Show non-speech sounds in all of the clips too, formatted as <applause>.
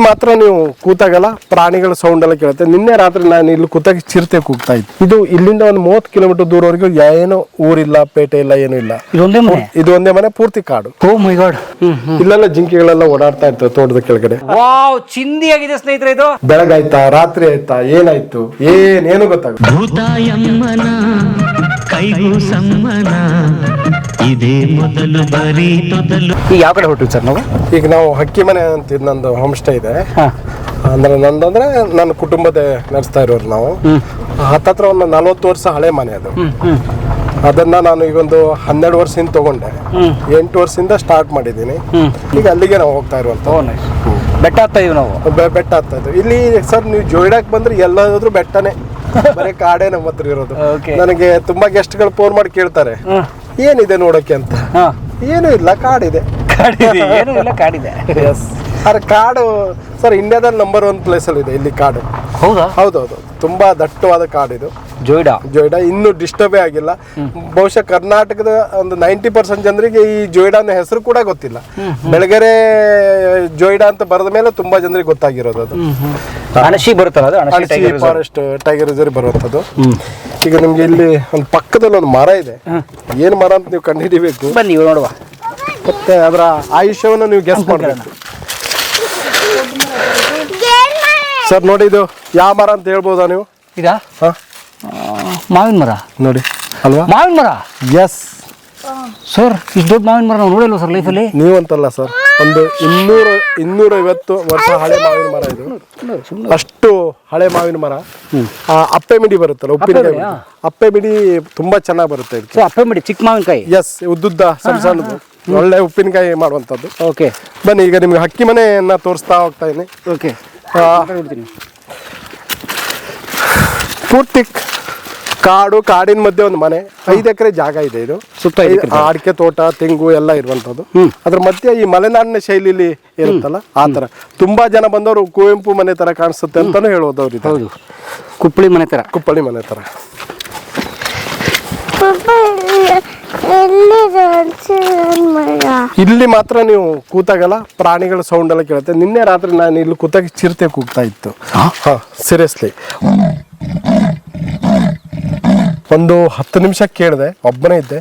ಮಾತ್ರ ನೀವು ಕೂತಾಗಲ್ಲ ಪ್ರಾಣಿಗಳ ಸೌಂಡ್ ಎಲ್ಲ ಕೇಳುತ್ತೆ. ನಿನ್ನೆ ರಾತ್ರಿ ನಾನು ಇಲ್ಲಿ ಕೂತಾಗ ಚಿರತೆ ಕೂಗ್ತಾ ಇತ್ತು ಇದು ಇಲ್ಲಿಂದ ಒಂದು ಮೂವತ್ತು ಕಿಲೋಮೀಟರ್ ದೂರವರೆಗೂ ಏನು ಊರಿಲ್ಲ ಪೇಟೆ ಇಲ್ಲ ಏನು ಇಲ್ಲ. ಇದೊಂದೇ ಮನೆ? ಇದು ಒಂದೇ ಮನೆ ಪೂರ್ತಿ ಕಾಡು. Oh my god hmm hmm. ಇಲ್ಲೆಲ್ಲ ಜಿಂಕೆಗಳೆಲ್ಲ ಓಡಾಡ್ತಾ ಇತ್ತು ತೋಟದ ಕೆಳಗಡೆ. ವಾವ್ ಚಿಂದಿಯಾಗಿದೆ ಸ್ನೇಹಿತರೆ ಇದು. ಬೆಳಗಾಯ್ತಾ ರಾತ್ರಿ ಆಯ್ತಾ ಏನಾಯ್ತು ಏನೇನು ಗೊತ್ತಾಗ ಭೂತಾಯಮ್ಮನ ಕೈಗೂ ಸಮ್ಮನ. ಇದೇ ಮೊದಲು ಬರೀ ತೊದಲು. ಈಗ ಯಾವ ಕಡೆ ಹೊರಟಿವಿ ಸರ್ ನಾವು? ಈಗ ನಾವು ಹಕ್ಕಿ ಮನೆ ಅಂತ ಇದು ನಂದು ಹೋಮ್ ಸ್ಟೇ ಇದೆ ಅಂದ್ರೆ ನಂದಂದ್ರೆ ನನ್ನ ಕುಟುಂಬದ ನಡೆಸ್ತಾ ಇರೋರು ನಾವು. ಹತ್ತತ್ರ ಒಂದು ನಲ್ವತ್ತು ವರ್ಷ ಹಳೆ ಮನೆ ಅದು. ಅದನ್ನ ನಾನು ಈಗ ಒಂದು ಹನ್ನೆರಡು ವರ್ಷದಿಂದ ತಗೊಂಡೆ. ಎಂಟು ವರ್ಷದಿಂದ ಸ್ಟಾರ್ಟ್ ಮಾಡಿದ್ದೀನಿ. ಈಗ ಅಲ್ಲಿಗೆ ನಾವು ಹೋಗ್ತಾ ಇರುವಂತ. ಬೆಟ್ಟ ಹತ್ತಾ ಇದೀವಿ ನಾವು ಬೆಟ್ಟ ಹತ್ತಾ ಇದ್ದು ಇಲ್ಲಿ ಸರ್ ನೀವು ಜೋಯಿಡಾಕ್ ಬಂದ್ರೆ ಎಲ್ಲಾದ್ರೂ ಬೆಟ್ಟನೇ. ಬರೀ ಕಾಡೇ ನಮ್ಮ ಹತ್ರ ಇರೋದು. ನನಗೆ ತುಂಬಾ ಗೆಸ್ಟ್ಗಳು ಫೋನ್ ಮಾಡಿ ಕೇಳ್ತಾರೆ. ಏನಿದೆ ನೋಡಕ್ಕೆ ಅಂತ. ಏನೂ ಇಲ್ಲ ಕಾಡಿದೆ. ಕಾಡಿದೆ ಕಾಡು ಸರ್ ಇಂಡಿಯಾದಲ್ಲಿ ನಂಬರ್ ಒನ್ ಪ್ಲೇಸ್ ಅಲ್ಲಿ ಇದೆ ಇಲ್ಲಿ ಕಾಡು. ಹೌದಾ? ಹೌದೌದು. ತುಂಬಾ ದಟ್ಟವಾದ ಕಾಡಿದು ಜೋಯ್ಡಾ? ಜೋಯ್ಡಾ. ಇನ್ನೂ ಡಿಸ್ಟರ್ಬೇ ಆಗಿಲ್ಲ. ಬಹುಶಃ ಕರ್ನಾಟಕದ ಒಂದು ನೈಂಟಿ ಪರ್ಸೆಂಟ್ ಜನರಿಗೆ ಈ ಜೋಯ್ಡಾನ ಹೆಸರು ಕೂಡ ಗೊತ್ತಿಲ್ಲ. ಬೆಳಗೆರೆ ಜೋಯ್ಡಾ ಅಂತ ಬರೆದ ಮೇಲೆ ತುಂಬಾ ಜನರಿಗೆ ಗೊತ್ತಾಗಿರೋದು ಅದು. ಅಣಶಿ ಬರುತ್ತಲ್ಲ ಅಣಶಿ. ಫಾರೆಸ್ಟ್ ಟೈಗರ್ ರಿಸರ್ವ್ ಬರುವಂಥದ್ದು. ಈಗ ನಿಮ್ಗೆ ಇಲ್ಲಿ ಒಂದು ಪಕ್ಕದಲ್ಲಿ ಒಂದು ಮರ ಇದೆ. ಏನ್ ಮರ ಅಂತ ನೀವು ಕಂಡುಹಿಡಿಬೇಕು? ಬನ್ನಿ ನೋಡುವ. ಮತ್ತೆ ಅದರ ಆಯುಷ್ಯವನ್ನು ನೀವು ಗೆಸ್ ಮಾಡಬೇಕು. ಸರ್ ನೋಡಿ ಇದು ಯಾವ ಮರ ಅಂತ ಹೇಳ್ಬೋದಾ ನೀವು? ಇದಾ? ಹಾ. ಮಾವಿನ ಮರ. ನೋಡಿ ಅಲ್ವಾ? ಮಾವಿನ ಮರ? ಎಸ್ ಸರ್ ಇಷ್ಟು ದೊಡ್ಡ ಮಾವಿನ ಮರ ನಾವು ನೋಡಿಲ್ವ ಸರ್ ಲೈಫಲ್ಲಿ? ನೀವಂತಲ್ಲ ಸರ್ ಒಂದು ಇನ್ನೂರು ಇನ್ನೂರ ಐವತ್ತು ವರ್ಷ ಹಳೆ ಮಾವಿನ ಮರ ಇದು. ಅಷ್ಟು ಹಳೆ ಮಾವಿನ ಮರ. ಆ, ಅಪ್ಪೆ ಮಿಡಿ ಬರುತ್ತಲ್ಲ ಉಪ್ಪಿನಕಾಯಿ? ಅಪ್ಪೆ ಮಿಡಿ. ತುಂಬಾ ಚೆನ್ನಾಗಿ ಬರುತ್ತೆ ಇದಕ್ಕೆ. ಸೊ ಅಪ್ಪೆ ಮಿಡಿ ಚಿಕ್ಕ ಮಾವಿನಕಾಯಿ? ಎಸ್ ಉದ್ದುದ್ದ ಸಣ್ಣ ಸಣ್ಣದು. ಒಳ್ಳೆ ಉಪ್ಪಿನಕಾಯಿ ಮಾಡುವಂಥದ್ದು. ಓಕೆ ಬನ್ನಿ ಈಗ ನಿಮ್ಗೆ ಹಕ್ಕಿ ಮನೆಯನ್ನ ತೋರಿಸ್ತಾ ಹೋಗ್ತಾ ಇದ್ದೀನಿ. ಓಕೆ ಪೂರ್ತಿ ಕಾಡು ಕಾಡಿನ ಮಧ್ಯೆ ಒಂದು ಮನೆ. ಐದು ಎಕರೆ ಜಾಗ ಇದೆ ಇದು. ಸುತ್ತ ಅಡಿಕೆ ತೋಟ ತೆಂಗು ಎಲ್ಲ ಇರುವಂತದ್ದು ಅದ್ರ ಮಧ್ಯೆ ಈ ಮಲೆನಾಡಿನ ಶೈಲಿಲಿ ಇರುತ್ತಲ್ಲ ಆ ತರ ತುಂಬಾ ಜನ ಬಂದವರು ಕುವೆಂಪು ಮನೆ ತರ ಕಾಣಿಸುತ್ತೆ ಅಂತಾನು ಹೇಳೋದು ಅವ್ರಿಗೆ ಹೌದು. ಕುಪ್ಪಳಿ ಮನೆ ಥರ ಕುಪ್ಪಳಿ ಮನೆ ತರ. ಇಲ್ಲಿ ಮಾತ್ರ ನೀವು ಕೂತಾಗಲ್ಲ ಪ್ರಾಣಿಗಳ ಸೌಂಡ್ ಎಲ್ಲ ಕೇಳುತ್ತೆ. ನಿನ್ನೆ ರಾತ್ರಿ ನಾನು ಇಲ್ಲಿ ಕೂತಾಗ ಚಿರತೆ ಕೂಗ್ತಾ ಇತ್ತು. ಹಾ? ಸೀರಿಯಸ್ಲಿ ಒಂದು ಹತ್ತು ನಿಮಿಷ ಕೇಳಿದೆ ಒಬ್ಬನೇ ಇದ್ದೆ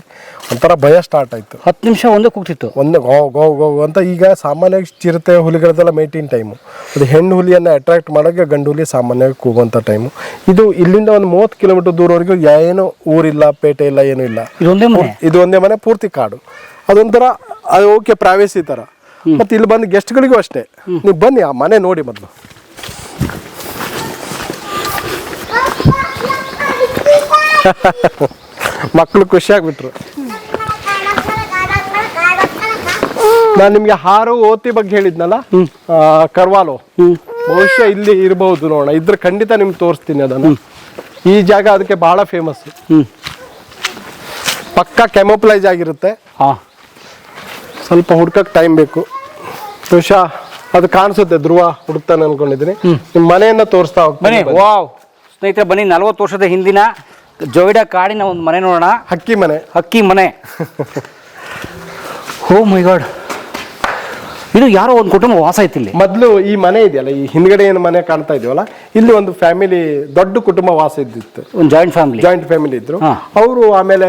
ಒಂಥರ ಭಯ ಸ್ಟಾರ್ಟ್ ಆಯ್ತು. ಹತ್ತು ನಿಮಿಷ ಒಂದೇ ಕೂಗ್ತಿತ್ತು. ಒಂದೇ ಗೋ ಗೋ ಗೋ ಅಂತ ಈಗ ಸಾಮಾನ್ಯವಾಗಿ ಚಿರತೆ ಹುಲಿಗಳದೆಲ್ಲ ಮೇಟಿನ್ ಟೈಮು ಅದು ಹೆಣ್ಣು ಹುಲಿಯನ್ನು ಅಟ್ರಾಕ್ಟ್ ಮಾಡೋಕ್ಕೆ ಗಂಡು ಹುಲಿ ಸಾಮಾನ್ಯವಾಗಿ ಕೂಗುವಂಥ ಟೈಮು ಇದು ಇಲ್ಲಿಂದ ಒಂದು ಮೂವತ್ತು ಕಿಲೋಮೀಟರ್ ದೂರವರೆಗೂ ಏನು ಊರಿಲ್ಲ ಪೇಟೆ ಇಲ್ಲ ಏನೂ ಇಲ್ಲ. ಇದು ಒಂದೇ ಮನೆ? ಪೂರ್ತಿ ಕಾಡು. ಅದೊಂಥರ ಅದು ಓಕೆ ಪ್ರೈವೇಸಿ ಥರ ಮತ್ತು ಇಲ್ಲಿ ಬಂದು ಗೆಸ್ಟ್ಗಳಿಗೂ ಅಷ್ಟೇ. ನೀವು ಬನ್ನಿ ಆ ಮನೆ ನೋಡಿ ಮೊದಲು. ಮಕ್ಕಳು ಖುಷಿಯಾಗ್ಬಿಟ್ರು ನಾನು ನಿಮಗೆ ಹಾರು ಓತಿ ಬಗ್ಗೆ ಹೇಳಿದ್ನಲ್ಲ? ಕರ್ವಾಲೋ. ಬಹುಶಃ ಇಲ್ಲಿ ಇರಬಹುದು ನೋಡೋಣ. ಇದ್ರ ಖಂಡಿತ ನಿಮ್ಗೆ ತೋರಿಸ್ತೀನಿ ಅದನ್ನು. ಈ ಜಾಗ ಅದಕ್ಕೆ ಬಹಳ ಫೇಮಸ್ ಪಕ್ಕ ಕೆಮೋಪ್ಲೈಸ್ ಆಗಿರುತ್ತೆ. ಸ್ವಲ್ಪ ಹುಡ್ಕಕ್ಕೆ ಟೈಮ್ ಬೇಕು. ಬಹುಶಃ ಅದು ಕಾಣಿಸುತ್ತೆ ಧ್ರುವ ಹುಡುಕ್ತಾನೆ ಅನ್ಕೊಂಡಿದ್ದೀನಿ. ನಿಮ್ಮ ಮನೆಯನ್ನ ತೋರಿಸ್ತಾ ಹೋಗ್ತೀನಿ ವಾವ್. ಸ್ನೇಹಿತರೆ ಬನ್ನಿ ನಲ್ವತ್ತು ವರ್ಷದ ಹಿಂದಿನ ಜೋಯ್ಡಾ ಕಾಡಿನ ಒಂದು ಮನೆ ನೋಡೋಣ. ಹಕ್ಕಿ ಮನೆ. ಹಕ್ಕಿ ಮನೆ. ಓ ಮೈ ಗಾಡ್ ಇದು ಯಾರೋ ಒಂದು ಕುಟುಂಬ ವಾಸ ಐತಿ ಇಲ್ಲಿ. ಮೊದಲು ಈ ಮನೆ ಇದೆಯಲ್ಲ ಈ ಹಿಂದ್ಗಡೆ ಏನು ಮನೆ ಕಾಣ್ತಾ ಇದೆಯಲ್ಲ ಇಲ್ಲಿ ಒಂದು ಫ್ಯಾಮಿಲಿ ದೊಡ್ಡ ಕುಟುಂಬ ವಾಸ ಇದ್ದಿತ್ತು. ಒಂದು ಜಾಯಿಂಟ್ ಫ್ಯಾಮಿಲಿ ಜಾಯಿಂಟ್ ಫ್ಯಾಮಿಲಿ ಇದ್ರು. ಅವರು ಆಮೇಲೆ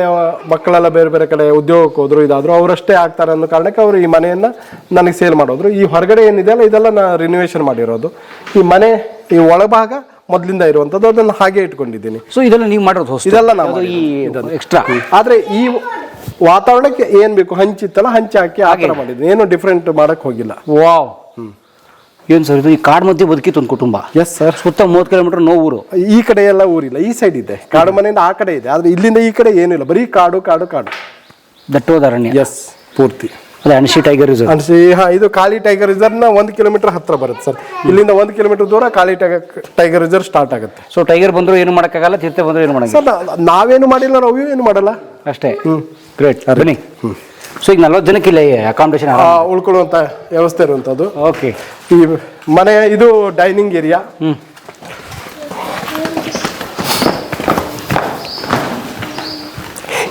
ಮಕ್ಕಳೆಲ್ಲ ಬೇರೆ ಬೇರೆ ಕಡೆ ಉದ್ಯೋಗಕ್ಕೆ ಹೋದ್ರು ಇದಾದ್ರು ಅವರಷ್ಟೇ ಆಗ್ತಾರೆ ಅನ್ನೋ ಕಾರಣಕ್ಕೆ ಅವರು ಈ ಮನೆಯನ್ನ ನನಗೆ ಸೇಲ್ ಮಾಡೋದ್ರು. ಈ ಹೊರಗಡೆ ಏನಿದೆಯಲ್ಲ ಇದೆಲ್ಲ ನಾ ರಿನೋವೇಷನ್ ಮಾಡಿರೋದು. ಈ ಮನೆ ಈ ಒಳಭಾಗ ಮೊದಲಿಂದ ಇರುವಂತದ್ದು ಅದನ್ನು ಹಾಗೆ ಇಟ್ಕೊಂಡಿದ್ದೀನಿ. ಸೊ ಇದೆಲ್ಲ ನೀವು ಮಾಡೋದು ಇದೆಲ್ಲ ನಾವು ಈ ಎಕ್ಸ್ಟ್ರಾ ಆದ್ರೆ ಈ ವಾತಾವರಣಕ್ಕೆ ಏನು ಬೇಕು? ಹಂಚಿತ್ತಲ್ಲ ಹಂಚಿ ಹಾಕಿ ಆ ಥರ ಮಾಡಿದ್ದೀನಿ ಏನು ಡಿಫ್ರೆಂಟ್ ಮಾಡಕ್ ಹೋಗಿಲ್ಲ. ವಾವ್. ಏನು ಸರ್ ಇದು? ಈ ಕಾಡು ಮಧ್ಯೆ ಬದುಕಿತ್ತು ಒಂದು ಕುಟುಂಬ. ಎಸ್ ಸರ್ ಸುತ್ತ ಮೂವತ್ತು ಕಿಲೋಮೀಟರ್ ನೋ ಊರು. ಈ ಕಡೆ ಎಲ್ಲ ಊರಿಲ್ಲ. ಈ ಸೈಡ್ ಇದೆ. ಕಾಡು ಮನೆಯಿಂದ ಆ ಕಡೆ ಇದೆ. ಆದ್ರೆ ಇಲ್ಲಿಂದ ಈ ಕಡೆ ಏನಿಲ್ಲ ಬರೀ ಕಾಡು ಕಾಡು ಕಾಡು. ದಟ್ಟೋದಾರಣ್ಯ ಎಸ್ ಪೂರ್ತಿ. ಅದೇ ಅಣಸಿ ಟೈಗರ್ ರಿಸರ್ವ್ ಅನ್ಸಿ ಹಾ ಇದು ಕಾಳಿ ಟೈಗರ್ ರಿಸರ್ವ್ನ ಒಂದು ಕಿಲೋಮೀಟರ್ ಹತ್ರ ಬರುತ್ತೆ ಸರ್. ಇಲ್ಲಿಂದ ಒಂದು ಕಿಲೋಮೀಟರ್ ದೂರ Kali tiger tiger reserve start ಆಗುತ್ತೆ. ಸೊ ಟೈಗರ್ ಬಂದ್ರು ಏನು ಮಾಡೋಕ್ಕಾಗಲ್ಲ ಚಿರತೆ ಬಂದ್ರು ಏನು ಮಾಡಂಗಿಲ್ಲ ಸರ್ ನಾ- ನಾವೇನು ಮಾಡಿಲ್ಲ ನಾವು ಏನು ಮಾಡಲ್ಲ. ಅಷ್ಟೇ. ಗ್ರೇಟ್ ಬನ್ನಿ. ಸೊ ಈಗ ನಲ್ವತ್ತು ಜನಕ್ಕೆ ಇಲ್ಲ ಅಕಾಮಿಡೇಷನ್ ಆ, ಉಳ್ಕೊಳ್ಳುವಂತ ವ್ಯವಸ್ಥೆ ಇರುವಂಥದ್ದು ಓಕೆ ಈ ಮನೆ ಇದು ಡೈನಿಂಗ್ ಏರಿಯಾ ಹ್ಮ್.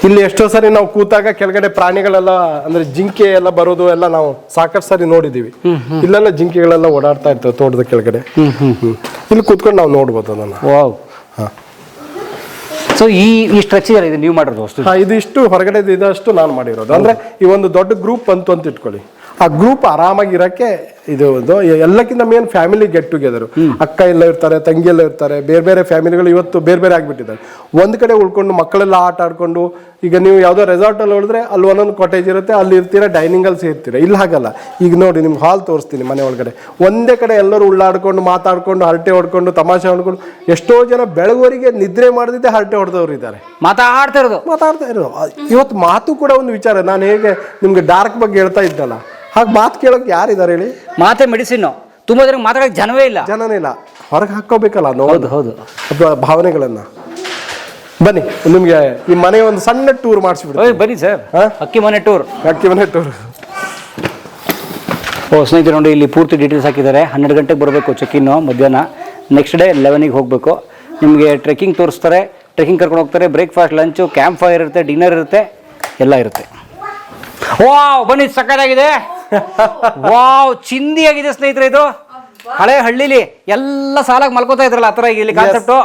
ಇಲ್ಲಿ ಎಷ್ಟೋ ಸರಿ ನಾವು ಕೂತಾಗ ಕೆಳಗಡೆ ಪ್ರಾಣಿಗಳೆಲ್ಲ ಅಂದ್ರೆ ಜಿಂಕೆ ಎಲ್ಲ ಬರೋದು ಎಲ್ಲ ನಾವು ಸಾಕಷ್ಟು ಸರಿ ನೋಡಿದೀವಿ. ಇಲ್ಲೆಲ್ಲ ಜಿಂಕೆಗಳೆಲ್ಲ ಓಡಾಡ್ತಾ ಇರ್ತವೆ ತೋಟದ ಕೆಳಗಡೆ. ಇಲ್ಲಿ ಕೂತ್ಕೊಂಡು ನಾವು ನೋಡ್ಬೋದು ಅದನ್ನ. ವಾವ್. ಸೊ ಈ ಈ ಸ್ಟ್ರಕ್ಚರ್ ಇದೆ ನೀವು ಮಾಡಿರೋದು ಇದು ಇಷ್ಟು ಹೊರಗಡೆ ಇದಷ್ಟು ನಾನು ಮಾಡಿರೋದು. ಅಂದ್ರೆ ಈ ಒಂದು ದೊಡ್ಡ ಗ್ರೂಪ್ ಬಂತು ಅಂತ ಇಟ್ಕೊಳ್ಳಿ. ಆ ಗ್ರೂಪ್ ಆರಾಮಾಗಿ ಇರಕ್ಕೆ ಇದು ಒಂದು ಎಲ್ಲಕ್ಕಿಂತ ಮೇನ್ ಫ್ಯಾಮಿಲಿ ಗೆಟ್ ಟುಗೆದರ್ ಅಕ್ಕ ಎಲ್ಲ ಇರ್ತಾರೆ ತಂಗಿ ಎಲ್ಲ ಇರ್ತಾರೆ ಬೇರೆ ಬೇರೆ ಫ್ಯಾಮಿಲಿಗಳು ಇವತ್ತು ಬೇರೆ ಬೇರೆ ಆಗಿಬಿಟ್ಟಿದ್ದಾರೆ. ಒಂದು ಕಡೆ ಉಳ್ಕೊಂಡು ಮಕ್ಕಳೆಲ್ಲ ಆಟ ಆಡ್ಕೊಂಡು ಈಗ ನೀವು ಯಾವುದೋ ರೆಸಾರ್ಟ್ ಅಲ್ಲಿ ಹೋದ್ರೆ ಅಲ್ಲಿ ಒಂದೊಂದು ಕಾಟೇಜ್ ಇರುತ್ತೆ ಅಲ್ಲಿ ಇರ್ತೀರಾ ಡೈನಿಂಗ್ ಅಲ್ಲಿ ಸೇರ್ತೀರಾ? ಇಲ್ಲಿ ಹಾಗಲ್ಲ. ಈಗ ನೋಡಿ ನಿಮ್ಗೆ ಹಾಲ್ ತೋರಿಸ್ತೀನಿ ಮನೆ ಒಳಗಡೆ. ಒಂದೇ ಕಡೆ ಎಲ್ಲರೂ ಉಳ್ಳಾಡ್ಕೊಂಡು ಮಾತಾಡ್ಕೊಂಡು ಹರಟೆ ಹೊಡ್ಕೊಂಡು ತಮಾಷೆ ಹೊಡ್ಕೊಂಡು ಎಷ್ಟೋ ಜನ ಬೆಳಗುವರಿಗೆ ನಿದ್ರೆ ಮಾಡದಿದ್ದೆ ಹರಟೆ ಹೊಡೆದವ್ರು ಇದ್ದಾರೆ. ಮಾತಾಡ್ತಾ ಇರೋದು. ಮಾತಾಡ್ತಾ ಇರೋದು. ಇವತ್ತು ಮಾತು ಕೂಡ ಒಂದು ವಿಚಾರ. ನಾನು ಹೇಗೆ ನಿಮ್ಗೆ ಡಾರ್ಕ್ ಬಗ್ಗೆ ಹೇಳ್ತಾ ಇದ್ದಲ್ಲ. ಹಾಗೆ ಮಾತು ಕೇಳೋಕೆ ಯಾರಿದ್ದಾರೆ ಹೇಳಿ? ಮಾತೆ ಮೆಡಿಸಿನ್ ತುಂಬ ಜನ ಮಾತಾಡೋಕೆ ಜನವೇ ಇಲ್ಲ. ಜನನೇ ಇಲ್ಲ. ಹೊರಗೆ ಹಾಕೋಬೇಕಲ್ಲ ನೋವು ಹೌದು ಹೌದು. ಅಥವಾ ಭಾವನೆಗಳನ್ನು. ಬನ್ನಿ ನಿಮಗೆ ಈ ಮನೆ ಒಂದು ಸಣ್ಣ ಟೂರ್ ಮಾಡಿಸ್ಬಿಡ್ತೀನಿ. ಓಯ್ ಬನ್ನಿ ಸರ್. ಹಾ? ಅಕ್ಕಿ ಮನೆ ಟೂರ್ ಅಕ್ಕಿ ಮನೆ ಟೂರ್ ಓ ಸ್ನೇಹಿತರು ನೋಡಿ ಇಲ್ಲಿ ಪೂರ್ತಿ ಡೀಟೇಲ್ಸ್ ಹಾಕಿದ್ದಾರೆ. ಹನ್ನೆರಡು ಗಂಟೆಗೆ ಬರಬೇಕು ಚೆಕ್-ಇನ್ನು ಮಧ್ಯಾಹ್ನ. ನೆಕ್ಸ್ಟ್ ಡೇ ಲೆವೆನಿಗೆ ಹೋಗಬೇಕು. ನಿಮಗೆ ಟ್ರೆಕ್ಕಿಂಗ್ ತೋರಿಸ್ತಾರೆ. ಟ್ರೆಕ್ಕಿಂಗ್ ಕರ್ಕೊಂಡು ಹೋಗ್ತಾರೆ. ಬ್ರೇಕ್ಫಾಸ್ಟ್ ಲಂಚು ಕ್ಯಾಂಪ್ ಫೈರ್ ಇರುತ್ತೆ ಡಿನ್ನರ್ ಇರುತ್ತೆ ಎಲ್ಲ ಇರುತ್ತೆ. ಓ ಬನ್ನಿ ಸಕ್ಕತ್ತಾಗಿದೆ. ವಾವ್ ಚಿಂದಿ ಆಗಿದೆ ಸ್ನೇಹಿತರೆ ಇದು. ಹಳೆ ಹಳ್ಳಿಲಿ ಎಲ್ಲ ಸಾಲಾಗಿ ಮಲ್ಕೋತಾ ಇದ್ರಲ್ಲ ಆ ಥರ ಇಲ್ಲಿ ಕಾನ್ಸೆಪ್ಟು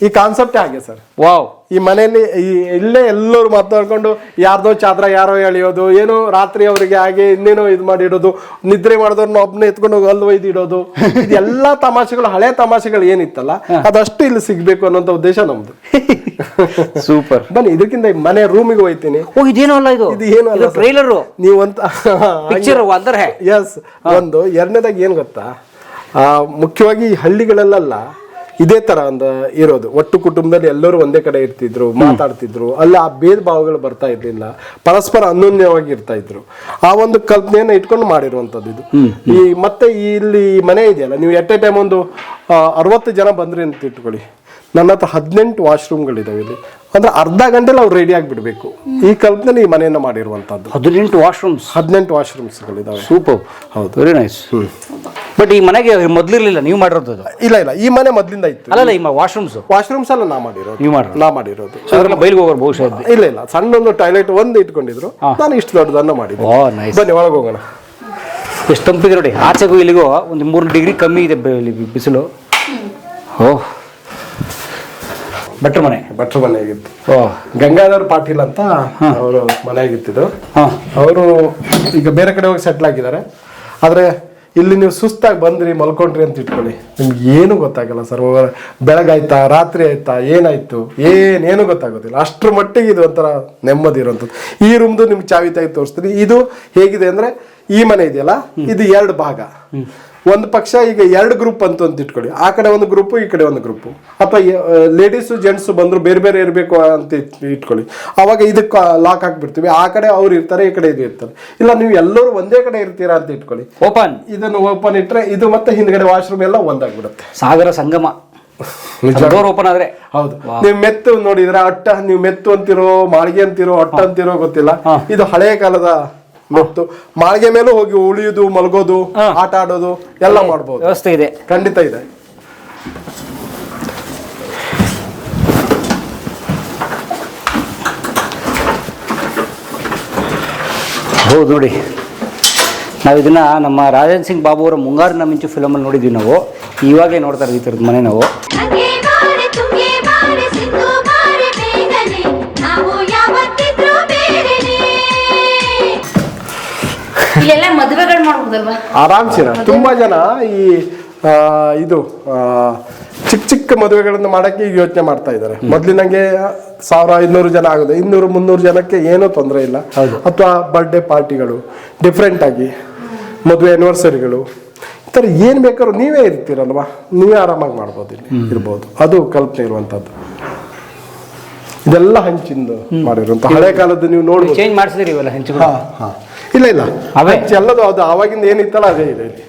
ಈ ಕಾನ್ಸೆಪ್ಟ್ ಹಾಗೆ ಸರ್? ವಾವ್. ಈ ಮನೆಯಲ್ಲಿ ಈ ಇಲ್ಲೇ ಎಲ್ಲರೂ ಮಾತಾಡ್ಕೊಂಡು ಯಾರ್ದೋ ಚಾದ್ರ ಯಾರೋ ಎಳೆಯೋದು ಏನೋ ರಾತ್ರಿ ಅವರಿಗೆ ಹಾಗೆ ಇನ್ನೇನೋ ಇದು ಮಾಡಿಡೋದು ನಿದ್ರೆ ಮಾಡಿದವ್ರನ್ನ ಒಬ್ಬನೇ ಎತ್ಕೊಂಡು ಹೋಗಿ ಅಲ್ಲಿ ಒಯ್ದು ಇಡೋದು. ಇದೆಲ್ಲ ತಮಾಷೆಗಳು ಹಳೆ ತಮಾಷೆಗಳು ಏನಿತ್ತಲ್ಲ ಅದಷ್ಟು ಇಲ್ಲಿ ಸಿಗ್ಬೇಕು ಅನ್ನೋಂಥ ಉದ್ದೇಶ ನಮ್ದು. <laughs> ಸೂಪರ್. ಬನ್ನಿ ಇದಕ್ಕಿಂತ ಮನೆ ರೂಮಿಗೆ ಹೋಯ್ತೀನಿ. ಓ ಇದೇನೋ ಅಲ್ಲ ಇದು? ಇದು ಏನು ಅಲ್ಲ ಟ್ರೈಲರು. ನೀವು ಅಂತ ಪಿಕ್ಚರ್ ಅಂದ್ರೆ ಎಸ್ ಒಂದು. ಎರಡನೇದಾಗಿ ಏನು ಗೊತ್ತಾ? ಆ, ಮುಖ್ಯವಾಗಿ ಈ ಹಳ್ಳಿಗಳಲ್ಲೆಲ್ಲ ಇದೇ ತರ ಅಂದ ಇರೋದು. ಒಟ್ಟು ಕುಟುಂಬದಲ್ಲಿ ಎಲ್ಲರೂ ಒಂದೇ ಕಡೆ ಇರ್ತಿದ್ರು ಮಾತಾಡ್ತಿದ್ರು. ಅಲ್ಲಿ ಆ ಭೇದ ಭಾವಗಳು ಬರ್ತಾ ಇರ್ಲಿಲ್ಲ. ಪರಸ್ಪರ ಅನ್ಯೋನ್ಯವಾಗಿ ಇರ್ತಾ ಇದ್ರು. ಆ ಒಂದು ಕಲ್ಪನೆಯನ್ನ ಇಟ್ಕೊಂಡು ಮಾಡಿರುವಂತದ್ದು ಇದು. ಈ ಮತ್ತೆ ಇಲ್ಲಿ ಮನೆ ಇದೆಯಲ್ಲ ನೀವು ಎಟ್ ಎ ಟೈಮ್ ಒಂದು ಅರವತ್ತು ಜನ ಬಂದ್ರಿ ಅಂತ ಇಟ್ಕೊಳ್ಳಿ. ನನ್ನ ಹತ್ರ ಹದಿನೆಂಟು ವಾಶ್ರೂಮ್ಗಳಿದಾವೆ ಇಲ್ಲಿ. ಅಂದ್ರೆ ಅರ್ಧ ಗಂಟೆಲಿ ಅವ್ರು ರೆಡಿ ಆಗಿಬಿಡ್ಬೇಕು. ಈ ಕಲ್ಪನೆ ಈ ಮನೆಯನ್ನು ಮಾಡಿರುವಂಥದ್ದು ಹದಿನೆಂಟು ವಾಶ್ರೂಮ್ಸ್? ಹದಿನೆಂಟು ವಾಶ್ರೂಮ್ಸ್ಗಳಿದಾವೆ. ಸೂಪರ್ ಹೌದು ವೆರಿ ನೈಸ್ ಬಟ್ ಈ ಮನೆಗೆ ಮೊದ್ಲಿರ್ಲಿಲ್ಲ ನೀವು ಮಾಡಿರೋದು ಅದು? ಇಲ್ಲ ಇಲ್ಲ ಈ ಮನೆ ಮೊದ್ಲಿಂದ ಇತ್ತು. ಅಲ್ಲಲ್ಲ ಈ ವಾಶ್ರೂಮ್ಸ್? ವಾಶ್ರೂಮ್ಸ್ ಎಲ್ಲ ನಾ ಮಾಡಿರೋದು. ನೀವು ಮಾಡಿರೋದು? ನಾ ಮಾಡಿರೋದು. ಅದ್ರೆಲ್ಲ ಬೈಲ್ಗೆ ಹೋಗೋರು ಬಹುಶಃ ಇದ್ದು. ಇಲ್ಲ ಇಲ್ಲ ಸಣ್ಣ ಒಂದು ಟಾಯ್ಲೆಟ್ ಒಂದು ಇಟ್ಕೊಂಡಿದ್ರು. ನಾನು ಇಷ್ಟು ದೊಡ್ಡದನ್ನು ಮಾಡಿದ್ದೆ. ಓ ನೈಸ್ ಬನ್ನಿ ಒಳಗೆ ಹೋಗೋಣ. ಎಷ್ಟು ತಂಪಿದೆ ನೋಡಿ ಆಚೆಗೂ ಇಲ್ಲಿಗೂ ಒಂದು ಮೂರು ಡಿಗ್ರಿ ಕಮ್ಮಿ ಇದೆ ಬೆ- ಇಲ್ಲಿ ಬಿಸಿಲು. ಓ. ಬೆಟ್ರ್ ಮನೆ. ಭಟ್ರ ಮನೆ ಆಗಿತ್ತು. ಗಂಗಾಧರ್ ಪಾಟೀಲ್ ಅಂತ ಅವರು ಮನೆ ಆಗಿತ್ತಿದ್ರು ಅವರು ಈಗ ಬೇರೆ ಕಡೆ ಹೋಗಿ ಸೆಟ್ಲ್ ಆಗಿದ್ದಾರೆ. ಆದರೆ ಇಲ್ಲಿ ನೀವು ಸುಸ್ತಾಗಿ ಬಂದ್ರಿ ಮಲ್ಕೊಂಡ್ರಿ ಅಂತ ಇಟ್ಕೊಳ್ಳಿ. ನಿಮ್ಗೆ ಏನು ಗೊತ್ತಾಗಲ್ಲ ಸರ್. ಬೆಳಗಾಯ್ತಾ ರಾತ್ರಿ ಆಯ್ತಾ ಏನಾಯ್ತು ಏನೇನು ಗೊತ್ತಾಗೋದಿಲ್ಲ. ಅಷ್ಟ್ರ ಮಟ್ಟಿಗೆ ಇದು ಒಂಥರ ನೆಮ್ಮದಿ ಇರುವಂಥದ್ದು. ಈ ರೂಮ್ದು ನಿಮ್ಗೆ ಚಾವಿತಾಗಿ ತೋರಿಸ್ತೀನಿ. ಇದು ಹೇಗಿದೆ ಅಂದ್ರೆ ಈ ಮನೆ ಇದೆಯಲ್ಲ? ಇದು ಎರಡು ಭಾಗ. ಒಂದು ಪಕ್ಷ ಈಗ ಎರಡು ಗ್ರೂಪ್ ಅಂತ ಅಂತ ಇಟ್ಕೊಳ್ಳಿ. ಆ ಕಡೆ ಒಂದು ಗ್ರೂಪ್ ಈ ಕಡೆ ಒಂದು ಗ್ರೂಪ್. ಅಥವಾ ಲೇಡೀಸು ಜೆಂಟ್ಸ್ ಬಂದ್ರು ಬೇರೆ ಬೇರೆ ಇರಬೇಕು ಅಂತ ಇಟ್- ಇಟ್ಕೊಳ್ಳಿ. ಅವಾಗ ಇದಕ್ಕೆ ಲಾಕ್ ಹಾಕ್ಬಿಡ್ತೀವಿ. ಆ ಕಡೆ ಅವ್ರು ಇರ್ತಾರೆ ಈ ಕಡೆ ಇದು ಇರ್ತಾರೆ. ಇಲ್ಲ ನೀವು ಎಲ್ಲರೂ ಒಂದೇ ಕಡೆ ಇರ್ತೀರಾ ಅಂತ ಇಟ್ಕೊಳ್ಳಿ. ಓಪನ್ ಇದನ್ನು ಓಪನ್ ಇಟ್ಟರೆ ಇದು ಮತ್ತೆ ಹಿಂದ್ಗಡೆ ವಾಶ್ರೂಮ್ ಎಲ್ಲ ಒಂದಾಗ್ಬಿಡುತ್ತೆ. ಸಾಗರ ಸಂಗಮ. <laughs> ಓಪನ್ ಆದ್ರೆ. ಹೌದು. ನೀವು ಮೆತ್ತು ನೋಡಿದ್ರೆ ಅಟ್ಟ ನೀವು ಮೆತ್ತು ಅಂತಿರೋ ಮಾಳಿಗೆ ಅಂತಿರೋ ಅಟ್ಟ ಅಂತಿರೋ ಗೊತ್ತಿಲ್ಲ. ಇದು ಹಳೆಯ ಕಾಲದ ಮೆತ್ತು ಮಾಳಿಗೆ ಮೇಲೂ ಹೋಗಿ ಉಳಿಯೋದು ಮಲಗೋದು. ಆಟ ಆಡೋದು ಎಲ್ಲ ಮಾಡಬಹುದು ವ್ಯವಸ್ಥೆ ಇದೆ. ಖಂಡಿತ ಇದೆ. ಹೌದು ನೋಡಿ. ನಾವು ಇದನ್ನ ನಮ್ಮ ರಾಜನ್ ಸಿಂಗ್ ಬಾಬು ಅವರ ಮುಂಗಾರಿನ ಮಿಂಚು ಫಿಲಮಲ್ಲಿ ನೋಡಿದ್ವಿ ನಾವು. ಇವಾಗೇ ನೋಡ್ತಾ ಈ ಥರದ ಮನೆ ನಾವು. ಆರಾಮ್ಸಿರ? ತುಂಬಾ ಜನ ಈ ಆ, ಇದು ಚಿಕ್ಕ ಚಿಕ್ಕ ಮದುವೆಗಳನ್ನು ಮಾಡಕ್ಕೆ ಈಗ ಯೋಚನೆ ಮಾಡ್ತಾ ಇದ್ದಾರೆ. ಮೊದ್ಲಿನಂಗೆ ಸಾವಿರ ಐದ್ನೂರು ಜನ ಆಗುತ್ತೆ ಇನ್ನೂರು ಮುನ್ನೂರು ಜನಕ್ಕೆ ಏನೂ ತೊಂದರೆ ಇಲ್ಲ. ಅಥವಾ ಬರ್ಡೇ ಪಾರ್ಟಿಗಳು ಡಿಫ್ರೆಂಟ್ ಆಗಿ ಮದುವೆ ಆನಿವರ್ಸರಿಗಳು ಈ ಥರ ಏನು ಬೇಕಾದ್ರೂ ನೀವೇ ಇರ್ತೀರಲ್ವಾ? ನೀವೇ ಆರಾಮಾಗಿ ಮಾಡ್ಬೋದು ಇಲ್ಲಿ ಇರ್ಬೋದು. ಅದು ಕಲ್ಪನೆ ಇರುವಂಥದ್ದು ಇದೆಲ್ಲ ಹಂಚಿಂದು ಮಾಡಿರುವಂತ ಹಳೆ ಕಾಲದ್ದು ನೀವು ನೋಡಿ ಚೇಂಜ್ ಮಾಡಿಸಿದ್ರಿ ಇವೆಲ್ಲ ಹೆಂಚುಗಳು. ಇಲ್ಲ ಇಲ್ಲ? ಹಂಚು ಎಲ್ಲದು ಅದು ಅವಾಗಿಂದ ಏನಿತ್ತಲ್ಲ ಅದೇ ಇದೆ ಇಲ್ಲಿ.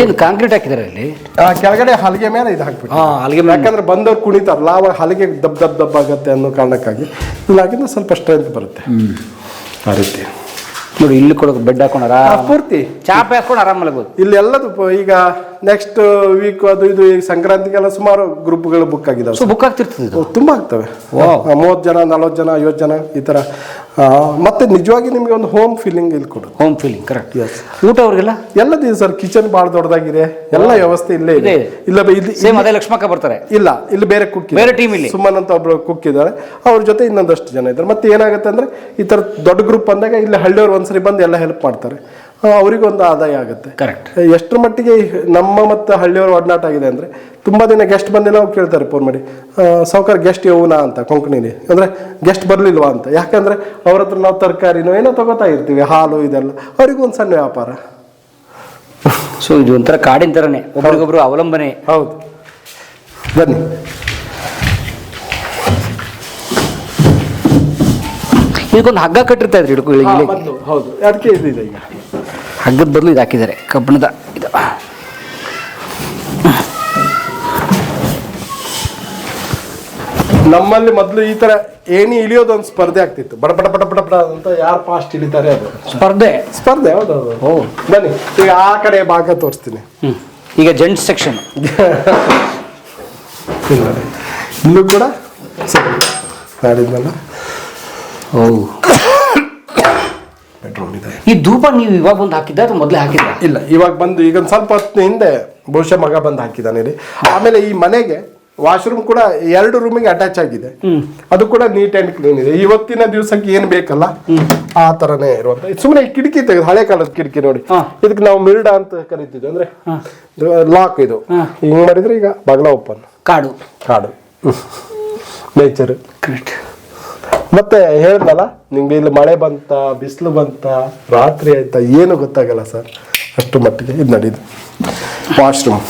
ಏನು ಕಾಂಕ್ರೀಟ್ ಹಾಕಿದಾರೆ ಅಲ್ಲಿ? ಆ ಕೆಳಗಡೆ ಹಲಗೆ ಮೇಲೆ ಇದು ಹಾಕ್ಬಿಟ್ಟು. ಹಾ ಅಲ್ಲಿಗೆ ಮೇಲೆ. ಯಾಕಂದ್ರೆ ಬಂದವ್ರು ಕುಣಿತಾರಲ್ಲ ಅವಾಗ ಹಲಗೆ ದಬ್ ದಬ್ ದಬ್ ಆಗತ್ತೆ ಅನ್ನೋ ಕಾರಣಕ್ಕಾಗಿ. ಇಲ್ಲಾಗಿಂದ ಸ್ವಲ್ಪ ಸ್ಟ್ರೆಂತ್ ಬರುತ್ತೆ. ಆ ರೀತಿ. ನೋಡಿ ಇಲ್ಲಿ ಕೊಡೋದು ಬೆಡ್ ಹಾಕೊಂಡು ಪೂರ್ತಿ. ಚಾಪೆ ಹಾಕೊಂಡು ಆರಾಮ ಮಲಗೋದು. ಇಲ್ಲಿ ಎಲ್ಲದು ಈಗ ನೆಕ್ಸ್ಟ್ ವೀಕ್ ಅದು ಇದು ಈಗ ಸಂಕ್ರಾಂತಿಗೆಲ್ಲ ಸುಮಾರು ಗ್ರೂಪ್ಗಳು ಬುಕ್ ಆಗಿದಾವೆ ಸೊ ಬುಕ್ ಆಗ್ತಿರ್ತದೆ ಇದು? ತುಂಬಾ ಆಗ್ತವೆ. ಮೂವತ್ತು ಜನ ನಲ್ವತ್ತು ಜನ ಐವತ್ತು ಜನ ಈ ತರ. ಆ, ಮತ್ತೆ ನಿಜವಾಗಿ ನಿಮ್ಗೆ ಒಂದು ಹೋಮ್ ಫೀಲಿಂಗ್ ಇಲ್ಲಿ ಕೊಡು ಹೋಮ್ ಫೀಲಿಂಗ್ ಕರೆಕ್ಟ್ ಎಸ್ ಊಟ ಅವ್ರಿಗೆಲ್ಲ? ಎಲ್ಲದಿದೆ ಸರ್ ಕಿಚನ್ ಭಾಳ ದೊಡ್ಡದಾಗಿದೆ. ಎಲ್ಲ ವ್ಯವಸ್ಥೆ ಇಲ್ಲೇ ಇದೆ. ಇಲ್ಲ ಇಲ್ಲಿ ಸೇಮ್ ಅದೇ ಲಕ್ಷ್ಮಕ್ಕ ಬರ್ತಾರೆ. ಇಲ್ಲ ಇಲ್ಲಿ ಬೇರೆ ಕುಕ್ ಬೇರೆ ಟೀಮ್ ಇಲ್ಲಿ. ಸುಮ್ಮನ್ ಅಂತ ಒಬ್ರು ಕುಕ್ ಇದ್ದಾರೆ. ಅವ್ರ ಜೊತೆ ಇನ್ನೊಂದಷ್ಟು ಜನ ಇದ್ದಾರೆ. ಮತ್ತೆ ಏನಾಗುತ್ತೆ ಅಂದ್ರೆ ಈ ತರ ದೊಡ್ಡ ಗ್ರೂಪ್ ಬಂದಾಗ ಇಲ್ಲಿ ಹಳ್ಳಿಯವ್ರು ಒಂದ್ಸರಿ ಬಂದು ಎಲ್ಲ ಹೆಲ್ಪ್ ಮಾಡ್ತಾರೆ. ಅವ್ರಿಗೊಂದು ಆದಾಯ ಆಗುತ್ತೆ. ಕರೆಕ್ಟ್ ಎಷ್ಟರ ಮಟ್ಟಿಗೆ ನಮ್ಮ ಮತ್ತು ಹಳ್ಳಿಯವ್ರ ಒಡನಾಟ ಆಗಿದೆ ಅಂದರೆ ತುಂಬ ದಿನ ಗೆಸ್ಟ್ ಬಂದಿಲ್ಲ ಅವ್ರು ಕೇಳ್ತಾರೆ ಫೋನ್ ಮಾಡಿ. ಸೌಕರ್ ಗೆಸ್ಟ್ ಇವನಾ ಅಂತ ಕೊಂಕಣಿಲಿ. ಅಂದರೆ ಗೆಸ್ಟ್ ಬರಲಿಲ್ವಾ ಅಂತ. ಯಾಕಂದರೆ ಅವ್ರ ಹತ್ರ ನಾವು ತರಕಾರಿನೋ ಏನೋ ತಗೋತಾ ಇರ್ತೀವಿ ಹಾಲು ಇದೆಲ್ಲ. ಅವ್ರಿಗೂ ಒಂದು ಸಣ್ಣ ವ್ಯಾಪಾರ. ಸೊ ಇದು ಒಂಥರ ಕಾಡಿನ ಥರನೇ ಒಬ್ರಿಗೊಬ್ರು ಅವಲಂಬನೆ. ಹೌದು. ಬನ್ನಿ. ಇದಕ್ಕೊಂದು ಹಗ್ಗ ಕಟ್ಟಿರ್ತಾ ಇದ್ರಿ ಹೌದು. ಅದಕ್ಕೆ ಇದು ಇದೆ ಈಗ? ಹಗ್ಗದ ಬದಲು ಇದು ಹಾಕಿದ್ದಾರೆ. ಕಬ್ಬಿಣದ ಇದು. ನಮ್ಮಲ್ಲಿ ಮೊದಲು ಈ ತರ ಏಣಿ ಇಳಿಯೋದೊಂದು ಸ್ಪರ್ಧೆ ಆಗ್ತಿತ್ತು. ಬಡ ಬಡ ಬಡ ಬಡ ಬಡ ಅಂತ ಯಾರು ಫಾಸ್ಟ್ ಇಳಿತಾರೆ ಅದು. ಸ್ಪರ್ಧೆ? ಸ್ಪರ್ಧೆ ಹೌದು ಹೌದು ಬನ್ನಿ ಈಗ ಆ ಕಡೆ ಭಾಗ ತೋರಿಸ್ತೀನಿ. ಹ್ಮ್. ಈಗ ಜೆಂಟ್ಸ್ ಸೆಕ್ಷನ್ ಇನ್ನು. ಇಲ್ಲೂ ಕೂಡ ಸರಿ. ಮಾಡಿದ್ನಲ್ಲ ಓ ಬೆಡ್ರೂಮ್ ಇದೆ. ಈ ಧೂಪ ನೀವು ಇವಾಗ ಬಂದು ಹಾಕಿದ್ದ ಅಥವಾ ಮೊದಲೇ ಹಾಕಿದ್ದ ಇಲ್ಲ ಇವಾಗ ಬಂದು ಈಗ ಒಂದು ಸ್ವಲ್ಪ ಹೊತ್ತು ಹಿಂದೆ ಬಹುಶಃ ಮಗ ಬಂದು ಹಾಕಿದ್ದಾನೆ ಇಲ್ಲಿ. ಆಮೇಲೆ ಈ ಮನೆಗೆ ವಾಶ್ರೂಮ್ ಕೂಡ ಎರಡು ರೂಮಿಗೆ ಅಟ್ಯಾಚ್ ಆಗಿದೆ. ಅದು ಕೂಡ ನೀಟ್ ಅಂಡ್ ಕ್ಲೀನ್ ಇದೆ. ಇವತ್ತಿನ ದಿವಸಕ್ಕೆ ಏನ್ ಬೇಕಲ್ಲ? ಆ ತರನೇ ಇರುವಂತ ಸುಮ್ಮನೆ ಕಿಟಕಿ ತೆಗೆದು ಹಳೆ ಕಾಲದ ಕಿಟಕಿ ನೋಡಿ. ಇದಕ್ಕೆ ನಾವು ಮಿರ್ಡ ಅಂತ ಕರಿತಿದ್ವಿ. ಅಂದ್ರೆ ಲಾಕ್ ಇದು. ಹಿಂಗ್ ಮಾಡಿದ್ರೆ ಈಗ ಬಗಲ ಓಪನ್ ಕಾಡು. ಕಾಡು. ನೇಚರ್ ಕರೆಕ್ಟ್ ಮತ್ತೆ ಹೇಳ್ದಲ್ಲ ನಿಮ್ಗೆ ಇಲ್ಲಿ ಮಳೆ ಬಂತ ಬಿಸಿಲು ಬಂತ ರಾತ್ರಿ ಆಯ್ತಾ ಏನು ಗೊತ್ತಾಗಲ್ಲ ಸರ್. ಅಷ್ಟು ಮಟ್ಟಿಗೆ ಇದು ನಡೀದು ವಾಶ್ರೂಮ್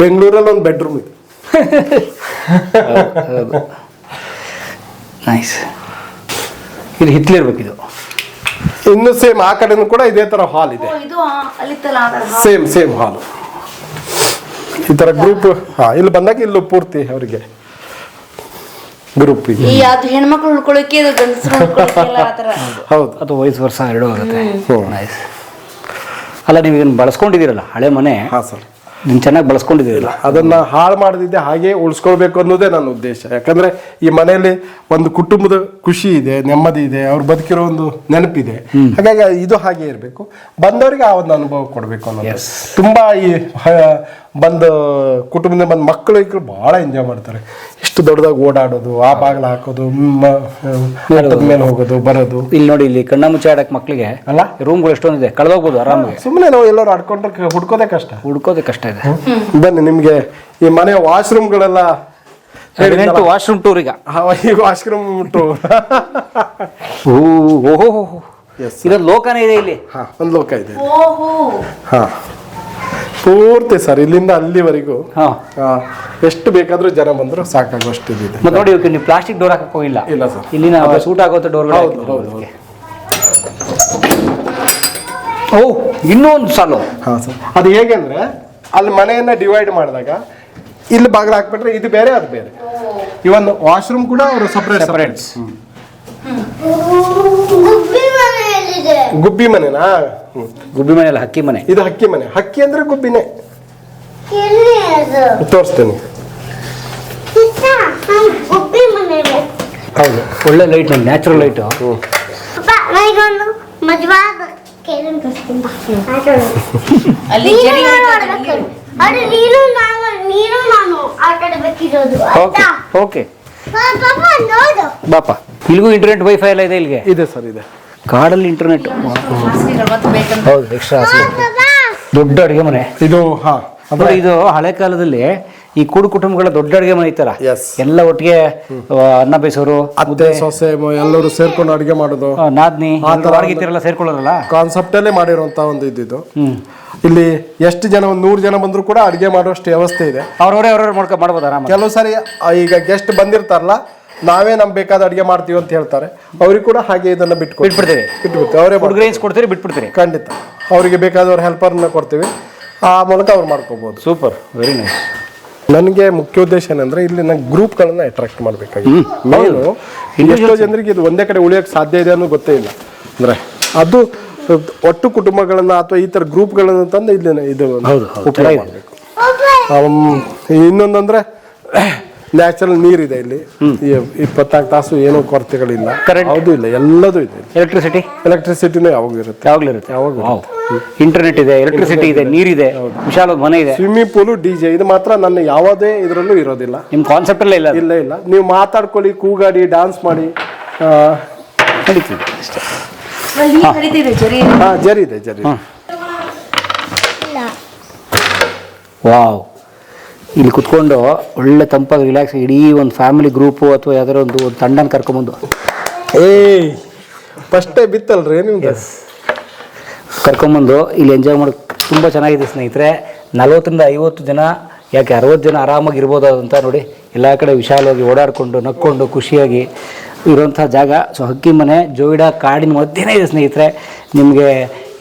ಬೆಂಗಳೂರಲ್ಲಿ ಒಂದು ಬೆಡ್ರೂಮ್ ಇದೆ ನೈಸ್ ಇದು ಹಿತ್ಲಿರ್ಬೇಕು ಇದು. ಇನ್ನು ಸೇಮ್ ಆ ಕಡೆನೂ ಕೂಡ ಇದೇ ತರ ಹಾಲ್ ಇದೆ. ಸೇಮ್ ಸೇಮ್ ಹಾಲ್ ಈ ತರ ಗ್ರೂಪ್ ಹಾ ಇಲ್ಲಿ ಬಂದಾಗ ಇಲ್ಲೂ ಪೂರ್ತಿ ಅವರಿಗೆ. ಗ್ರೂಪ್ ಇದೆ. ಈ ಅದು ಹೆಣ್ಮಕ್ಳು ಉಳ್ಕೊಳಕ್ಕೆ ಇದು ಗಂಡಸರು ಉಳ್ಕೊಳ್ಳೋಕೆ ಎಲ್ಲ ಆ ಥರ. ಹೌದು ಅದು ವಯಸ್ಸು ವರ್ಷ ಎರಡು ಆಗುತ್ತೆ. ನೈಸ್ ಅಲ್ಲ ನೀವು ಇದನ್ನು ಬಳಸ್ಕೊಂಡಿದ್ದೀರಲ್ಲ ಹಳೆ ಮನೆ? ಹಾಂ ಸರ್. ನೀವು ಚೆನ್ನಾಗಿ ಬಳಸ್ಕೊಂಡಿದ್ದೀರಲ್ಲ? ಅದನ್ನ ಹಾಳು ಮಾಡದಿದ್ದೆ ಹಾಗೆ ಉಳಿಸ್ಕೊಳ್ಬೇಕು ಅನ್ನೋದೇ ನನ್ನ ಉದ್ದೇಶ. ಯಾಕಂದ್ರೆ ಈ ಮನೆಯಲ್ಲಿ ಒಂದು ಕುಟುಂಬದ ಖುಷಿ ಇದೆ ನೆಮ್ಮದಿ ಇದೆ ಅವ್ರು ಬದುಕಿರೋ ಒಂದು ನೆನಪಿದೆ. ಹಾಗಾಗಿ ಇದು ಹಾಗೆ ಇರಬೇಕು. ಬಂದವರಿಗೆ ಆ ಒಂದು ಅನುಭವ ಕೊಡಬೇಕು ಅನ್ನೋದು. ತುಂಬಾ ಈ ಬಂದು ಕುಟುಂಬದ ಕುಟುಂಬದಿಂದ ಬಂದ ಮಕ್ಕಳು ಈಗ ಬಹಳ ಎಂಜಾಯ್ ಮಾಡ್ತಾರೆ. ಇಷ್ಟು ದೊಡ್ಡದಾಗಿ ಓಡಾಡೋದು ಆ ಬಾಗಿಲ ಹಾಕೋದು ಮೇಲೆ ಹೋಗೋದು ಬರೋದು. ಇಲ್ಲಿ ನೋಡಿ ಇಲ್ಲಿ ಕಣ್ಣ ಮುಚ್ಚಿ ಮಕ್ಕಳಿಗೆ ಅಲ್ಲ? ರೂಮ್ಗಳು ಎಷ್ಟೊಂದಿದೆ ಕಳೆದೋಗ್ಬೋದು ಆರಾಮಾಗಿ. ಸುಮ್ಮನೆ ನಾವು ಎಲ್ಲರೂ ಆಡ್ಕೊಂಡ್ರೆ ಹುಡ್ಕೋದೇ ಕಷ್ಟ. ಹುಡ್ಕೋದೇ ಕಷ್ಟ ಇದೆ. ಬನ್ನಿ ನಿಮಗೆ ಈ ಮನೆ ವಾಶ್ರೂಮ್ಗಳೆಲ್ಲ ಹದಿನೆಂಟು ವಾಶ್ರೂಮ್ ಟೂರ್ ಈಗ. ಈಗ ವಾಶ್ರೂಮ್ ಟೂರ್ ಓಹೋ ಇದೊಂದು ಲೋಕನೇ ಇದೆ ಇಲ್ಲಿ. ಹಾ ಒಂದು ಲೋಕ ಇದೆ. ಓಹೋ. ಹಾ. ಪೂರ್ತಿ ಸರ್ ಇಲ್ಲಿಂದ ಅಲ್ಲಿವರೆಗೂ. ಹಾ. ಆ, ಎಷ್ಟು ಬೇಕಾದ್ರೂ ಜನ ಬಂದ್ರು ಸಾಕಾಗುವಷ್ಟು ಇದಿದೆ ಮತ್ತೆ ನೋಡಿ ಇವಕ್ಕೆ ನೀವು ಪ್ಲಾಸ್ಟಿಕ್ ಡೋರ್ ಹಾಕಕ್ಕೆ ಹೋಗಿಲ್ಲ ಇಲ್ಲ ಸರ್. ಇಲ್ಲಿ ನಾವು ಸೂಟ್ ಆಗೋ ಡೋರ್ ಹೌದು, ಹೌದು. ಓ ಇನ್ನೂ ಒಂದು ಸಾಲು. ಹಾ ಸರ್. ಅದು ಹೇಗೆ ಅಂದ್ರೆ ಅಲ್ಲಿ ಮನೆಯನ್ನ ಡಿವೈಡ್ ಮಾಡಿದಾಗ ಇಲ್ಲಿ ಬಾಗಿಲು ಹಾಕ್ಬಿಟ್ರೆ ಇದು ಬೇರೆ ಅದು ಬೇರೆ. ಇವನ್ ವಾಶ್ರೂಮ್ ಕೂಡ ಅವರು ಸಪ್ರೇಟ್ Separate. ಗುಬ್ಬಿ ಮನೆನಾ? ಹ್ಮ್. ಗುಬ್ಬಿ ಮನೆಯಲ್ಲ ಹಕ್ಕಿ ಮನೆ. ಇದು ಹಕ್ಕಿ ಮನೆ. ಹಕ್ಕಿ ಅಂದ್ರೆ ಗುಬ್ಬಿನೇ. ಎಲ್ಲಿ ಅದು? ತೋರಿಸ್ತೇನೆ. ಚಿಕ್ಕ ಗುಬ್ಬಿ ಮನೆ ಹೌದು. ಒಳ್ಳೆ ಲೈಟ್ ನ್ಯಾಚುರಲ್ ಲೈಟ್ ಅಪ್ಪ ನನಗೊಂದು ಮಜವಾದ ಕೇಳನ್ ತೋರಿಸ್ತೀನಿ. ಬಾ. ಆಟಾಡು. ಅಲ್ಲಿ ನೀನು ಜರಿ ನಾನು ಹೊಡಿತಾರೆ, ಆಡ್ಬೇಕು. ಅದು ನೀನು ನಾನು ನೀನು ನಾನು ಆಟ ಆಡ್ಬೇಕಿರೋದು ಓಕೆ. ಆಯ್ತಾ? ಓಕೆ. ಪಾ- ಪಾಪ ನೋಡು. ಬಾಪ ಇಲ್ಲಿಗೂ ಇಂಟರ್ನೆಟ್ ವೈಫೈ ಎಲ್ಲ ಇದೆ ಇಲ್ಲಿಗೆ? ಇದೆ ಸರ್ ಇದೆ. ಕಾಡಲ್ಲಿ ಇಂಟರ್ನೆಟ್ ಹೌದು ಎಕ್ಸ್ಟ್ರಾ ದೊಡ್ಡ ಅಡುಗೆ ಮನೆ. ಇದು ಹಾ ಅಂದ್ರೆ ಇದು ಹಳೆ ಕಾಲದಲ್ಲಿ ಈ ಕೂಡು ಕುಟುಂಬಗಳ ದೊಡ್ಡ ಅಡುಗೆ ಮನೆ ಇತ್ತಲ್ಲ. ಎಲ್ಲ ಒಟ್ಟಿಗೆ ಅನ್ನ ಬೇಯಿಸೋರು ಅತ್ತೆ ಸೊಸೆ ಎಲ್ಲರೂ ಸೇರ್ಕೊಂಡು ಅಡುಗೆ ಮಾಡೋದು. ನಾದ್ನಿ ಅಡುಗೆ ಸೇರ್ಕೊಳ್ಳೋರಲ್ಲ? ಕಾನ್ಸೆಪ್ಟ್ ಅಲ್ಲೇ ಮಾಡಿರುವಂತ ಒಂದು ಇದ್ದಿದ್ದು ಹ್ಮ್. ಇಲ್ಲಿ ಎಷ್ಟು ಜನ ಒಂದು ನೂರು ಜನ ಬಂದ್ರು ಕೂಡ ಅಡಿಗೆ ಮಾಡುವಷ್ಟು ವ್ಯವಸ್ಥೆ ಇದೆ. ಅವ್ರವರೇ ಅವ್ರವ್ರು ಮಾಡ್ಕೊ ಮಾಡ್ಬೋದು ಆರಾಮ ಕೆಲವು ಸಾರಿ ಈಗ ಗೆಸ್ಟ್ ಬಂದಿರ್ತಾರಲ್ಲ ನಾವೇ ನಮ್ ಬೇಕಾದ ಅಡಿಗೆ ಮಾಡ್ತೀವಿ ಅಂತ ಹೇಳ್ತಾರೆ. ಅವ್ರಿಗೆ ಕೂಡ ಹಾಗೆ ಇದನ್ನ ಬಿಟ್ಟು ಬಿಟ್ಬಿಡ್ತೀವಿ ಬಿಟ್ಬಿಡ್ತೀವಿ. ಅವರೇ ಗ್ರೈನ್ಸ್ ಕೊಡ್ತೀರಿ ಬಿಟ್ಬಿಡ್ತೀರಿ ಖಂಡಿತ. ಅವರಿಗೆ ಬೇಕಾದವ್ರ ಹೆಲ್ಪರ್ನ ಕೊಡ್ತೀವಿ. ಆ ಮೂಲಕ ಅವ್ರು ಮಾಡ್ಕೋಬಹುದು ಸೂಪರ್ ವೆರಿ ನೈಸ್ ನನಗೆ ಮುಖ್ಯ ಉದ್ದೇಶ ಏನಂದ್ರೆ ಇಲ್ಲಿ ನಾನು ಗ್ರೂಪ್ಗಳನ್ನ ಅಟ್ರಾಕ್ಟ್ ಮಾಡಬೇಕಾಗಿದೆ. ಮೇನು ಎಷ್ಟೋ ಜನರಿಗೆ ಇದು ಒಂದೇ ಕಡೆ ಉಳಿಯೋಕೆ ಸಾಧ್ಯ ಇದೆ ಅನ್ನೋ ಗೊತ್ತೇ ಇಲ್ಲ. ಅಂದ್ರೆ ಅದು ಒಟ್ಟು ಕುಟುಂಬಗಳನ್ನ ಅಥವಾ ಈ ತರ ಗ್ರೂಪ್ಗಳನ್ನ ತಂದು ಇಲ್ಲಿ ಇದು ಹೌದು, ಉಪಯೋಗ ಇನ್ನೊಂದಂದ್ರೆ ನ್ಯಾಚುರಲ್ ನೀರಿದೆ ಇಲ್ಲಿ. ಈ ಇಪ್ಪತ್ನಾಲ್ಕು ತಾಸು ಏನೋ ಕೊರತೆಗಳಿಲ್ಲ. Current. ಯಾವುದು ಇಲ್ಲ ಎಲ್ಲದೂ ಇದೆ. ಎಲೆಕ್ಟ್ರಿಸಿಟಿ ಎಲೆಕ್ಟ್ರಿಸಿಟಿನೂ ಯಾವಾಗ ಇರುತ್ತೆ. ಯಾವಾಗಲೂ ಇರುತ್ತೆ? ಯಾವಾಗ್ಲೂ ಇಂಟರ್ನೆಟ್ ಇದೆ ಎಲೆಕ್ಟ್ರಿಸಿಟಿ ಇದೆ ನೀರಿದೆ ವಿಶಾಲವಾದ ಮನೆ ಇದೆ. ಸ್ವಿಮ್ಮಿಂಗ್ ಪೂಲು ಡಿ ಜೆ ಇದು ಮಾತ್ರ ನನ್ನ ಯಾವುದೇ ಇದರಲ್ಲೂ ಇರೋದಿಲ್ಲ. ನಿಮ್ಮ ಕಾನ್ಸೆಪ್ಟ್ ಅಲ್ಲೇ ಇಲ್ಲ ಅದು. ಇಲ್ಲ ಇಲ್ಲ. ನೀವು ಮಾತಾಡ್ಕೊಳ್ಳಿ ಕೂಗಾಡಿ ಡಾನ್ಸ್ ಮಾಡಿ. ಆ, ನಡೀತಿದೆ ಅಷ್ಟೇ. ಅಲ್ಲಿ ಕರಿತಿದೆ ಜರಿ ಹಾ ಜರಿ ಇದೆ ಜರಿ ಇದೆ. ವಾವ್ ಇಲ್ಲಿ ಕುತ್ಕೊಂಡು ಒಳ್ಳೆ ತಂಪಾಗಿ ರಿಲ್ಯಾಕ್ಸ್ ಇಡೀ ಒಂದು ಫ್ಯಾಮಿಲಿ ಗ್ರೂಪು ಅಥವಾ ಯಾವ್ದಾರ ಒಂದು ಒಂದು ತಂಡನ ಕರ್ಕೊಂಬಂದು ಏಯ್ ಫಸ್ಟೇ ಬಿತ್ತಲ್ರಿ ನಿಮ್ಗೆ ಕರ್ಕೊಂಬಂದು ಇಲ್ಲಿ ಎಂಜಾಯ್ ಮಾಡೋಕೆ ತುಂಬ ಚೆನ್ನಾಗಿದೆ ಸ್ನೇಹಿತರೆ. ನಲವತ್ತರಿಂದ ಐವತ್ತು ಜನ ಯಾಕೆ ಅರವತ್ತು ಜನ ಆರಾಮಾಗಿ ಇರ್ಬೋದು ಅಂತ ನೋಡಿ. ಎಲ್ಲ ಕಡೆ ವಿಶಾಲವಾಗಿ ಓಡಾಡಿಕೊಂಡು ನಕ್ಕೊಂಡು ಖುಷಿಯಾಗಿ ಇರುವಂಥ ಜಾಗ. ಸೊ ಹಕ್ಕಿ ಮನೆ ಜೋಯಿಡಾ ಕಾಡಿನ ಮಧ್ಯನೇ ಇದೆ ಸ್ನೇಹಿತರೆ. ನಿಮಗೆ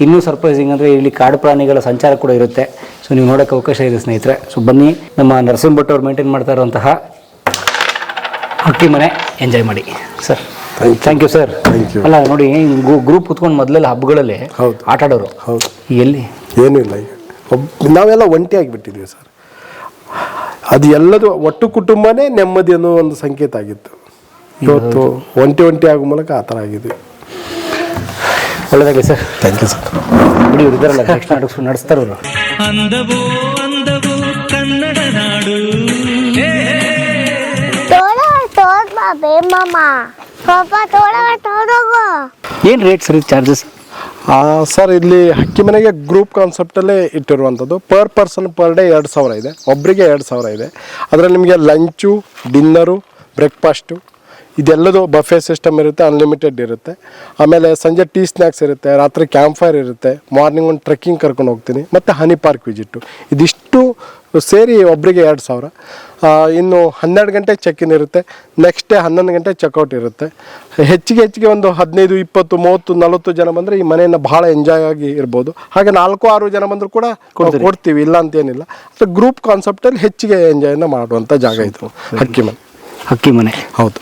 ಇನ್ನೂ ಸರ್ಪ್ರೈಸಿಂಗ್ ಅಂದರೆ ಇಲ್ಲಿ ಕಾಡು ಪ್ರಾಣಿಗಳ ಸಂಚಾರ ಕೂಡ ಇರುತ್ತೆ. ಸೊ ನೀವು ನೋಡೋಕೆ ಅವಕಾಶ ಇದೆ ಸ್ನೇಹಿತರೆ. ಸೊ ಬನ್ನಿ. ನಮ್ಮ ನರಸಿಂಹ ಭಟ್ ಅವರು ಮೇಂಟೈನ್ ಮಾಡ್ತಾ ಇರುವಂತಹ ಹಕ್ಕಿ ಮನೆ ಎಂಜಾಯ್ ಮಾಡಿ. Sir thank you sir. ಅಲ್ಲ ನೋಡಿ ಗ್ರೂಪ್ ಕುತ್ಕೊಂಡು ಮೊದಲೆಲ್ಲ ಹಬ್ಬಗಳಲ್ಲಿ ಹೌದು. ಆಟ ಆಡೋರು. ಹೌದು. ಎಲ್ಲಿ? ಏನೂ ಇಲ್ಲ ಈಗ. ನಾವೆಲ್ಲ ಒಂಟಿ ಆಗಿಬಿಟ್ಟಿದ್ದೀವಿ ಸರ್ ಅದು ಎಲ್ಲದೂ ಒಟ್ಟು ಕುಟುಂಬನೇ ನೆಮ್ಮದಿ ಅನ್ನೋ ಒಂದು ಸಂಕೇತ ಆಗಿತ್ತು. ಇವತ್ತು ಒಂಟಿ ಒಂಟಿ ಆಗೋ ಮೂಲಕ ಆ ಥರ ಆಗಿದೆ. ಒಳ್ಳೆದಾಗಲಿ ಸರ್. ಥ್ಯಾಂಕ್ ಯು ಸರ್ ಬಿಡಿ ಇವ್ರು ನೆಕ್ಸ್ಟ್ ನಾಟಕ ನಡೆಸ್ತಾರವರು ಅಂದವೋ ಅಂದವೋ ಕನ್ನಡ ನಾಡು. ತೋಳ ತೋಳ ತೋಡೋಗೋ ಏನು ರೇಟ್ ಸರ್ ಚಾರ್ಜಸ್ ಸರ್ ಇಲ್ಲಿ ಹಕ್ಕಿ ಮನೆಗೆ ಗ್ರೂಪ್ ಕಾನ್ಸೆಪ್ಟಲ್ಲೇ ಇಟ್ಟಿರುವಂಥದ್ದು. ಪರ್ ಪರ್ಸನ್ ಪರ್ ಡೇ ಎರಡು ಸಾವಿರ ಇದೆ. ಒಬ್ಬರಿಗೆ ಎರಡು ಸಾವಿರ ಇದೆ. ಅದರಲ್ಲಿ ನಿಮಗೆ ಲಂಚು ಡಿನ್ನರು ಬ್ರೇಕ್ಫಾಸ್ಟು ಇದೆಲ್ಲದು ಬಫೆ ಸಿಸ್ಟಮ್ ಇರುತ್ತೆ ಅನ್ಲಿಮಿಟೆಡ್ ಇರುತ್ತೆ. ಆಮೇಲೆ ಸಂಜೆ ಟೀ ಸ್ನ್ಯಾಕ್ಸ್ ಇರುತ್ತೆ ರಾತ್ರಿ ಕ್ಯಾಂಪ್ ಫೈರ್ ಇರುತ್ತೆ ಮಾರ್ನಿಂಗ್ ಒಂದು ಟ್ರೆಕ್ಕಿಂಗ್ ಕರ್ಕೊಂಡು ಹೋಗ್ತೀನಿ ಮತ್ತು ಹನಿ ಪಾರ್ಕ್ ವಿಸಿಟ್ಟು ಇದಿಷ್ಟು ಸೇರಿ ಒಬ್ಬರಿಗೆ ಎರಡು ಸಾವಿರ. ಇನ್ನು ಹನ್ನೆರಡು ಗಂಟೆಗೆ ಚೆಕ್ ಇನ್ ಇರುತ್ತೆ ನೆಕ್ಸ್ಟ್ ಡೇ ಹನ್ನೊಂದು ಗಂಟೆ ಚೆಕ್ಔಟ್ ಇರುತ್ತೆ. ಹೆಚ್ಚಿಗೆ ಹೆಚ್ಚಿಗೆ ಒಂದು ಹದಿನೈದು ಇಪ್ಪತ್ತು ಮೂವತ್ತು ನಲವತ್ತು ಜನ ಬಂದರೆ ಈ ಮನೆಯನ್ನು ಭಾಳ ಎಂಜಾಯ್ ಆಗಿ ಇರ್ಬೋದು. ಹಾಗೆ ನಾಲ್ಕು ಆರು ಜನ ಬಂದರೂ ಕೂಡ ಕೊಡ್ತೀವಿ ಇಲ್ಲ ಅಂತೇನಿಲ್ಲ ಅದು ಗ್ರೂಪ್ ಕಾನ್ಸೆಪ್ಟಲ್ಲಿ ಹೆಚ್ಚಿಗೆ ಎಂಜಾಯ್ನ ಮಾಡುವಂಥ ಜಾಗ ಇದು ಹಕ್ಕಿ ಮನೆ. ಹಕ್ಕಿ ಮನೆ. ಹೌದು.